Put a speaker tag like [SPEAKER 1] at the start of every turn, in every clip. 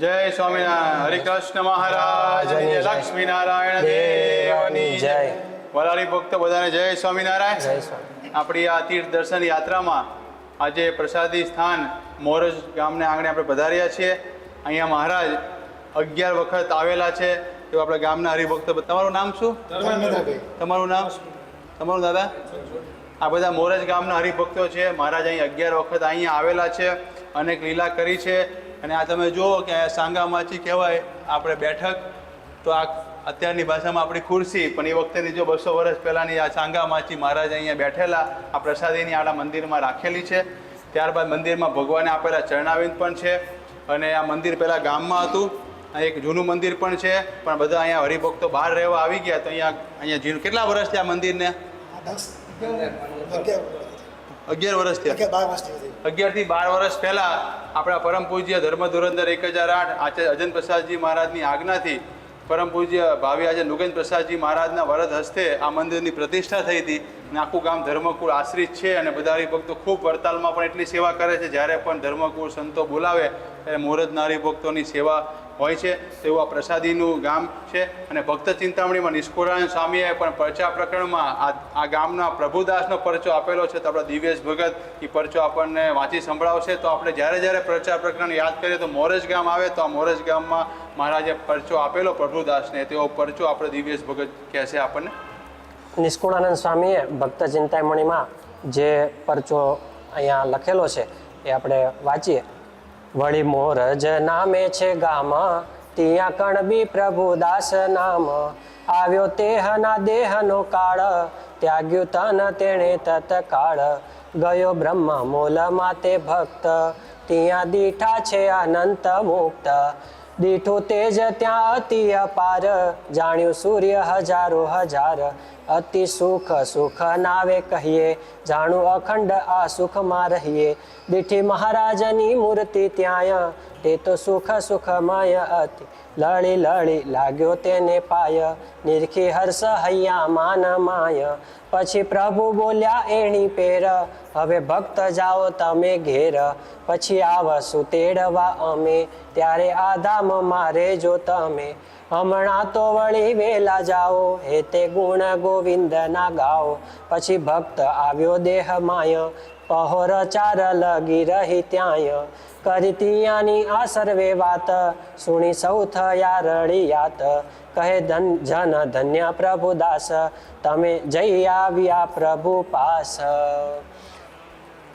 [SPEAKER 1] જય સ્વામિનારાયણ. હરિકૃષ્ણ મહારાજ. જય લક્ષ્મીનારાયણ દેવની જય. વલારી ભક્તો બધાને જય સ્વામિનારાયણ.
[SPEAKER 2] જય સ્વામી
[SPEAKER 1] આપણી આ તીર્થ દર્શન યાત્રામાં આજે પ્રસાદી સ્થાન મોરજ ગામને આંગણે આપણે પધાર્યા છીએ. અહીંયા મહારાજ અગિયાર વખત આવેલા છે. તો આપણા ગામના હરિભક્તો તમારું નામ શું? તમારું નામ? તમારું દાદા? આ બધા મોરજ ગામના હરિભક્તો છે. મહારાજ અહીં અગિયાર વખત અહીંયા આવેલા છે. અનેક લીલા કરી છે. અને આ તમે જુઓ કે આ સાંગામાચી કહેવાય આપણે બેઠક. તો આ અત્યારની ભાષામાં આપણી ખુરશી, પણ એ વખતેની જો બસો વર્ષ પહેલાંની આ સાંગામાચી મહારાજ અહીંયા બેઠેલા, આ પ્રસાદીની આડા મંદિરમાં રાખેલી છે. ત્યારબાદ મંદિરમાં ભગવાને આપેલા ચરણાવિંદ પણ છે અને આ મંદિર પહેલાં ગામમાં હતું. આ એક જૂનું મંદિર પણ છે, પણ બધા અહીંયા હરિભક્તો બહાર રહેવા આવી ગયા. તો અહીંયા અહીંયા કેટલા વર્ષ થયા મંદિરને? અગિયાર વર્ષ થયા. અગિયારથી બાર વર્ષ પહેલા આપણા પરમ પૂજ્ય ધર્મ ધોરંદર એક હજાર આઠ આચાર્ય અજન પ્રસાદજી મહારાજની આજ્ઞાથી પરમ પૂજ્ય ભાવિ આજે નુગેન્દ્ર પ્રસાદજી મહારાજના વરદ હસ્તે આ મંદિરની પ્રતિષ્ઠા થઈ હતી. અને આખું ગામ ધર્મકુળ આશ્રિત છે અને બધા હરિભક્તો ખૂબ વડતાલમાં પણ એટલી સેવા કરે છે. જ્યારે પણ ધર્મકુળ સંતો બોલાવે, ત્યારે મુહૂર્તના હરિભક્તોની સેવા હોય છે. તેવું આ પ્રસાદીનું ગામ છે. અને ભક્ત ચિંતામણીમાં નિષ્કુરાયણ સ્વામીએ પણ પરચા પ્રકરણમાં આ આ ગામના પ્રભુદાસનો પરચો આપેલો છે. તો આપણા દિવ્યેશ ભગત એ પરચો આપણને વાંચી સંભળાવશે. તો આપણે જ્યારે જ્યારે પ્રચાર પ્રકરણ યાદ કરીએ તો મોરજ ગામ આવે. તો આ મોરજ ગામમાં મહારાજે પરચો આપેલો પ્રભુદાસને તેવો પરચો આપણે દિવ્યેશ ભગત કહેશે આપણને?
[SPEAKER 2] નિષ્કુળાનંદ સ્વામીએ ભક્ત ચિંતામણીમાં જે પરચો અહીંયા લખેલો છે, એ આપણે વાંચીએ. વળી મોરજ નામે છે ગામ ત્યાં કણબી પ્રભુદાસ નામ. આવ્યો તેહના દેહનો કાળ, ત્યાગ્યું તન તેણે તત્કાળ. ગયો બ્રહ્મ મૂલ માતે ભક્ત ત્યાં દીઠા છે અનંત મુક્ત. દીઠું તેજ ત્યાં અતિ અપાર. જાણ્યું સૂર્ય હજારો હજાર. અતિ સુખ સુખ નાવે કહીએ. જાણું અખંડ આ સુખમાં રહીએ. દીઠી મહારાજની મૂર્તિ ત્યાં તે તો સુખ સુખ માય અતિ લળી લળી લાગ્યો તેને પાય. નિરખી હર્ષ હૈયા માન માય. પછી પ્રભુ બોલ્યા, એણી પેર. હવે ભક્ત જાઓ તમે ઘેર. પછી આવશું તેડવા અમે. ત્યારે આ ધામ મારે જો તમે. હમણાં તો વળી વેલા જાઓ હે તે ગુણ ગોવિંદ ના ગાઓ. પછી ભક્ત આવ્યો દેહ માય, પહોર ચાર લગી રહી ત્યાંય. કરી ત્યાંની આ સર્વે વાત, સુણી સૌ થયા રળિયાત કહે ધન, જન ધન્ય પ્રભુદાસ તમે જઈ આવ્યા પ્રભુ પાસ.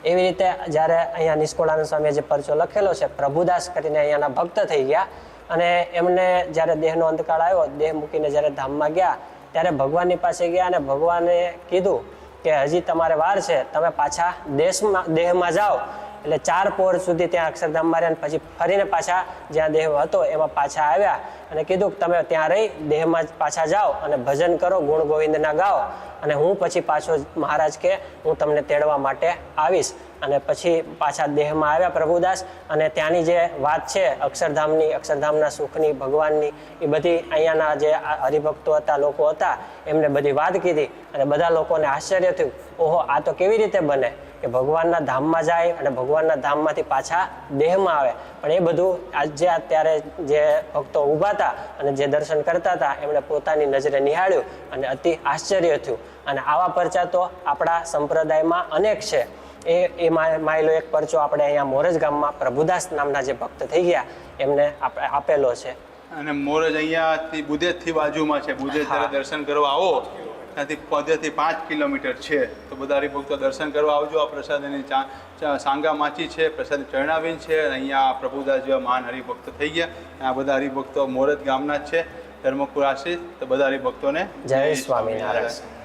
[SPEAKER 2] એવી રીતે જ્યારે અહીંયા નિષ્કોળાનંદ સ્વામીએ જે પરચો લખેલો છે, પ્રભુદાસ કરીને અહીંયાના ભક્ત થઈ ગયા. અને એમને જ્યારે દેહનો અંતકાળ આવ્યો, દેહ મૂકીને જ્યારે ધામમાં ગયા, ત્યારે ભગવાનની પાસે ગયા અને ભગવાને કીધું કે હજી તમારે વાર છે, તમે પાછા દેશમાં દેહમાં જાઓ. એટલે ચાર પોર સુધી ત્યાં અક્ષરધામ માર્યા પછી ફરીને પાછા જ્યાં દેહ હતો, એમાં પાછા આવ્યા અને કીધું કે તમે ત્યાં રહી, દેહમાં જ પાછા જાઓ અને ભજન કરો, ગુણ ગોવિંદના ગાઓ. અને હું પછી પાછો મહારાજ કે, હું તમને તેડવા માટે આવીશ. અને પછી પાછા દેહમાં આવ્યા પ્રભુદાસ. અને ત્યાંની જે વાત છે, અક્ષરધામની, અક્ષરધામના સુખની, ભગવાનની, એ બધી અહીંયાના જે હરિભક્તો હતા, લોકો હતા, એમને બધી વાત કીધી અને બધા લોકોને આશ્ચર્ય થયું, ઓહો, આ તો કેવી રીતે બને કે ભગવાનના ધામમાં જાય અને ભગવાનના ધામમાંથી પાછા દેહમાં આવે. પણ એ બધું આજે અત્યારે જે ભક્તો ઊભા હતા અને જે દર્શન કરતા હતા, એમણે પોતાની નજરે નિહાળ્યું અને અતિ આશ્ચર્ય થયું. અને આવા પરચા તો આપણા સંપ્રદાયમાં અનેક છે. એ એ મા- માયલો એક પરચો આપણે અહીંયા મોરજ ગામમાં પ્રભુદાસ નામના જે ભક્ત થઈ ગયા એમને આપણે આપેલો છે.
[SPEAKER 1] અને મોરજ અહીંયાથી બુધેજથી બાજુમાં છે. બુધેજ જ્યારે દર્શન કરવા આવો. ત્યાંથી પદેથી પાંચ કિલોમીટર છે. તો બધા હરિભક્તો દર્શન કરવા આવજો. આ પ્રસાદની સાંગા માચી છે. પ્રસાદ ચરણાવીન છે. અને અહીંયા પ્રભુદાસ જેવા મહાન હરિભક્ત થઈ ગયા. આ બધા હરિભક્તો મોરજ ગામના જ છે. ધર્મકુર આશીષ તો બધા હરિભક્તોને
[SPEAKER 2] જય સ્વામિનારાયણ.